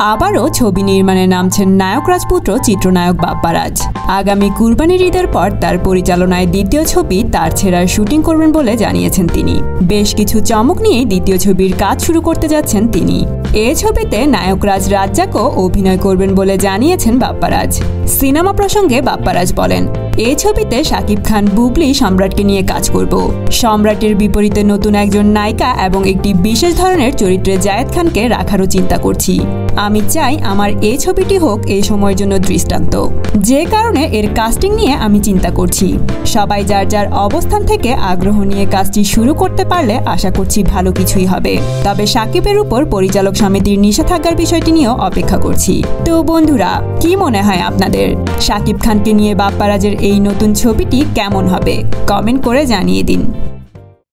আবারও ছবি নির্মাণে নামছেন নায়ক রাজপুত্র, চিত্রনায়ক বাপ্পারাজ। আগামী কুরবানির ঈদের পর তার পরিচালনায় দ্বিতীয় ছবি তার ছেঁড়ার শুটিং করবেন বলে জানিয়েছেন তিনি। বেশ কিছু চমক নিয়েই দ্বিতীয় ছবির কাজ শুরু করতে যাচ্ছেন তিনি। এ ছবিতে নায়করাজ রাজ্জাকও অভিনয় করবেন বলে জানিয়েছেন বাপ্পারাজ। সিনেমা প্রসঙ্গে বাপ্পারাজ বলেন এই ছবিতে শাকিব খান বুবলি সম্রাটকে নিয়ে কাজ করব। সম্রাটের বিপরীতে নতুন একজন নায়িকা এবং একটি বিশেষ ধরনের চরিত্রে জায়েদ খানকে রাখারও চিন্তা করছি। আমি চাই আমার এই ছবিটি হোক এই সময়ের জন্য দৃষ্টান্ত। যে কারণে এর কাস্টিং নিয়ে আমি চিন্তা করছি। সবাই যার যার অবস্থান থেকে আগ্রহ নিয়ে কাজটি শুরু করতে পারলে আশা করছি ভালো কিছুই হবে। তবে সাকিবের উপর পরিচালক সমিতির নিষেধাজ্ঞার বিষয়টি নিয়েও অপেক্ষা করছি। তো বন্ধুরা, কি মনে হয় আপনাদের? সাকিব খানকে নিয়ে বাপ্পারাজের এই নতুন ছবিটি কেমন হবে? কমেন্ট করে জানিয়ে দিন।